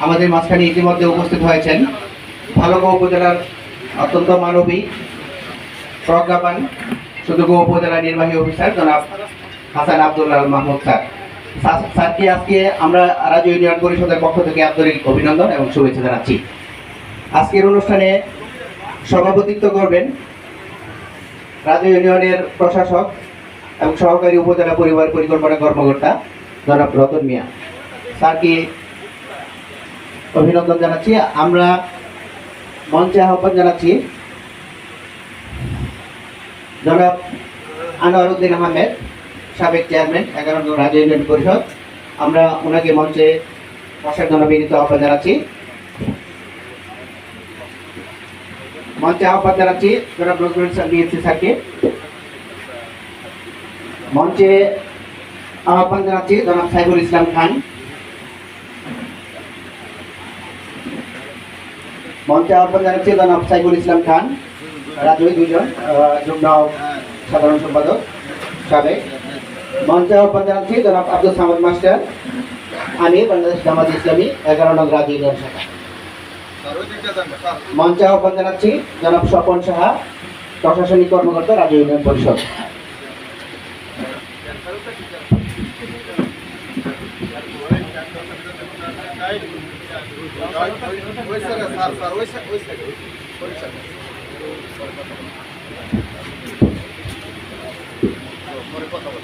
আমাদের মাঝখানে ইতিমধ্যে উপস্থিত হয়েছেন ভালুকা উপজেলার অত্যন্ত মানবিক প্রজ্ঞাপান সুদুর্গ উপজেলা নির্বাহী অফিসার জনাব হাসান আবদুল্লাহ মাহমুদ স্যার- স্যারকে আজকে আমরা রাজ্য ইউনিয়ন পরিষদের পক্ষ থেকে আন্তরিক অভিনন্দন এবং শুভেচ্ছা জানাচ্ছি। আজকের অনুষ্ঠানে সভাপতিত্ব করবেন রাজ্য ইউনিয়নের প্রশাসক এবং সহকারী উপজেলা পরিবার পরিকল্পনা কর্মকর্তা জনাব রতন মিয়া। স্যারকে অভিনন্দন জানাচ্ছি। আমরা মঞ্চে আহ্বান জানাচ্ছি জনাব আনোয়ারউদ্দিন আহমেদ, সাবেক চেয়ারম্যান, এগারো নং রাজ্য ইউনিয়ন পরিষদ। আমরা ওনাকে মঞ্চে বসার জন্য বিনীত আহ্বান জানাচ্ছি। মঞ্চে আহ্বান জানাচ্ছি জনাব নজরুল বিএনসি স্যারকে। মঞ্চে আহ্বান জানাচ্ছি জনাব সাইফুল ইসলাম খান। মঞ্চে আহ্বান জানাচ্ছি জনাব সাইফুল ইসলাম খান। রাজই দুজন যুগ্ম সাধারণ সম্পাদক সাবেক মঞ্চে আহ্বান জানাচ্ছি জনাব আব্দুল সামাদ মাস্টার আমি বাংলাদেশ জামাত ইসলামী, এগারো নং রাজ্য শাখা মঞ্চে আহ্বান জানাচ্ছি জনাব স্বপন সাহা, প্রশাসনিক কর্মকর্তা রাজ্য ইউনিয়ন পরিষদ।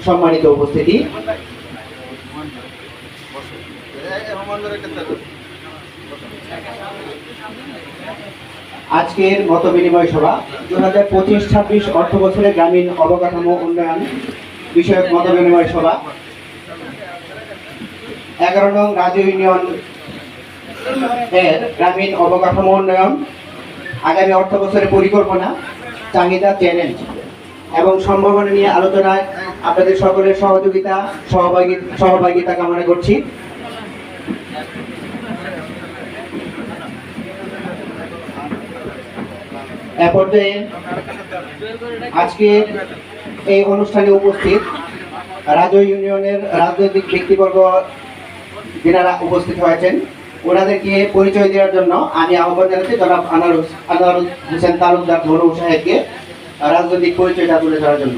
সম্মানিত উপস্থিতি। আজকের মত বিনিময় সভা দু হাজার পঁচিশ, ছাব্বিশ অর্থ বছরে গ্রামীণ অবকাঠামো উন্নয়ন বিষয়ক মত বিনিময় সভা। এগারো নং রাজ্য ইউনিয়ন গ্রামীণ অবকাঠামো উন্নয়ন, আগামী অর্থ বছরের পরিকল্পনা, চাহিদা চ্যালেঞ্জ এবং সম্ভাবনা নিয়ে আলোচনায় আপনাদের সকলের সহযোগিতা, সহভাগী, সহভাগিতা কামনা করছি। আজকের এই অনুষ্ঠানে উপস্থিত রাজ্য ইউনিয়নের রাজনৈতিক ব্যক্তিবর্গ যারা উপস্থিত হয়েছেন ওনাদেরকে পরিচয় দেওয়ার জন্য আমি আহ্বান জানাচ্ছি জনাব আনার হোস- আনোয়ার হোসেন তালুকদার ধরু সাহেবকে রাজনৈতিক পরিচয়টা তুলে ধরার জন্য।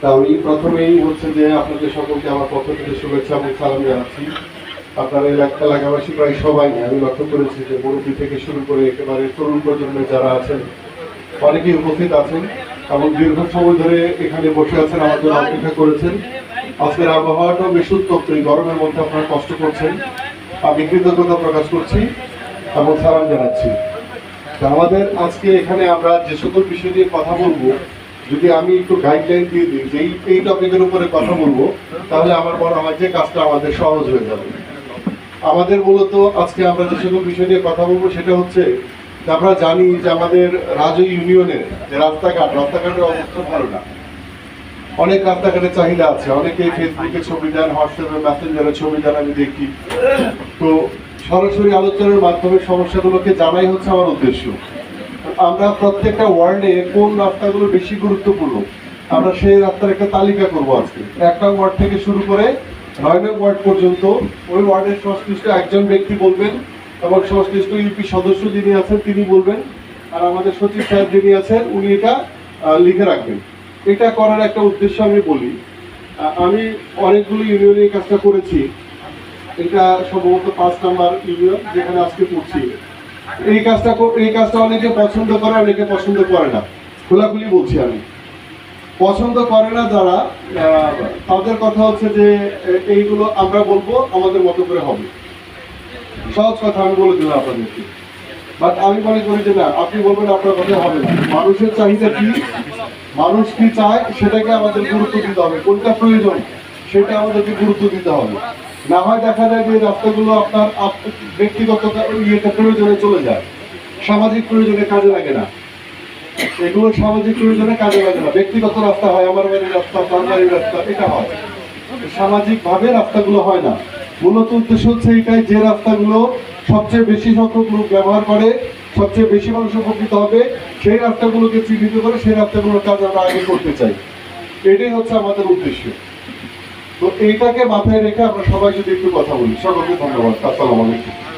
তা আমি প্রথমেই হচ্ছে যে আপনাদের সকলকে আমার পক্ষ থেকে শুভেচ্ছা এবং সালাম জানাচ্ছি। আপনার এলাকা এলাকাবাসী প্রায় সবাই আমি লক্ষ্য করেছি যে মুরব্বী থেকে শুরু করে একেবারে তরুণ প্রজন্মের যারা আছেন, অনেকেই উপস্থিত আছেন এবং দীর্ঘ সময় ধরে এখানে বসে আছেন আমাদের অপেক্ষা করেছেন। আজকের আবহাওয়াটাও বেশ উত্তপ্ত, এই গরমের মধ্যে আপনারা কষ্ট করছেন। আমি কৃতজ্ঞতা প্রকাশ করছি এবং সালাম জানাচ্ছি। আমাদের আজকে এখানে আমরা যে সকল বিষয় নিয়ে কথা বলব যদি আমি একটু গাইডলাইন দিয়ে দিই যে এই টপিকের উপরে কথা বলব, তাহলে আমার মনে হয় যে কাজটা আমাদের সহজ হয়ে যাবে। আমাদের মূলত আজকে আমরা যে সকল বিষয় নিয়ে কথা বলব সেটা হচ্ছে, আমরা জানি যে আমাদের রাজ ইউনিয়নের যে রাস্তাঘাট, রাস্তাঘাটের অবস্থা ভালো না। অনেক রাস্তাঘাটের চাহিদা আছে, অনেকে ফেসবুকে ছবি দেন হোয়াটসঅ্যাপে মেসেঞ্জারে ছবি দেন আমি দেখি। তো সরাসরি আলোচনার মাধ্যমে সমস্যাগুলোকে জানাই হচ্ছে আমার উদ্দেশ্য। আমরা প্রত্যেকটা ওয়ার্ডে কোন রাস্তাগুলো বেশি গুরুত্বপূর্ণ? আমরা সেই রাস্তার একটা তালিকা করব আজকে। একটা ওয়ার্ড থেকে শুরু করে নয় নং ওয়ার্ড পর্যন্ত ওই ওয়ার্ডের সংশ্লিষ্ট একজন ব্যক্তি বলবেন এবং সংশ্লিষ্ট ইউপি সদস্য যিনি আছেন তিনি বলবেন। আর আমাদের সচিব সাহেব যিনি আছেন, উনি এটা লিখে রাখবেন। এটা করার একটা উদ্দেশ্য আমি বলি। আমি অনেকগুলো ইউনিয়নে কাজটা করেছি। এটা সম্ভবত পাঁচ নাম্বার ইউনিয়ন যেখানে আজকে পড়ছি। এই কাজটা এই কাজটা অনেকে পছন্দ করে, অনেকে পছন্দ করে না। খোলাখুলি বলছি আমি। পছন্দ করে না যারা তাদের কথা হচ্ছে যে এইগুলো আমরা বলব, আমাদের মতো করে হবে। সহজ কথা আমি বলে দিলাম আপনাদেরকে। বাট আমি মনে করি যে না, আপনি বলবেন আপনার কথা হবে না। মানুষের চাহিদা কি? মানুষ কি চায়? সেটাকে আমাদের গুরুত্ব দিতে হবে। কোনটা প্রয়োজন? সেটা আমাদেরকে গুরুত্ব দিতে হবে। না হয় দেখা যায় যে রাস্তাগুলো আপনার ব্যক্তিগত ইয়েতে প্রয়োজনে চলে যায়। সামাজিক প্রয়োজনে কাজে লাগে না। এগুলো সামাজিক প্রয়োজনে কাজে লাগে না। ব্যক্তিগত রাস্তা হয়, আমার বাড়ির রাস্তা, তার বাড়ির রাস্তা, এটা হয়। সামাজিক ভাবে রাস্তাগুলো হয় না। মূলত উদ্দেশ্য হচ্ছে এটাই যে রাস্তাগুলো সবচেয়ে বেশি সংখ্যক লোক ব্যবহার করে, সবচেয়ে বেশি মানুষ উপকৃত হবে, সেই রাস্তাগুলোকে চিহ্নিত করে সেই রাস্তাগুলোর কাজ আমরা আগে করতে চাই। এটাই হচ্ছে আমাদের উদ্দেশ্য। তো এইটাকে মাথায় রেখে আমরা সবাই যদি একটু কথা বলি। সকলকে ধন্যবাদ। আসসালামু আলাইকুম।